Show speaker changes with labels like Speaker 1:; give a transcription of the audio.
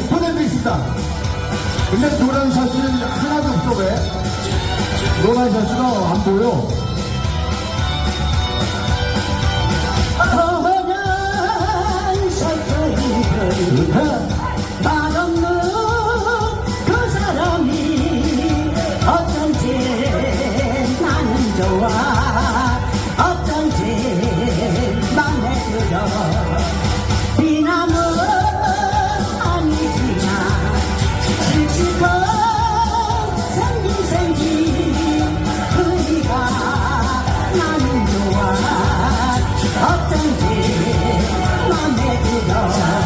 Speaker 1: 보내드리겠습니다. 근데 노란 셔츠는 하나도 없어 왜? 노란 셔츠가 안 보여.
Speaker 2: 그 어쩐지 맘에 들어 맘에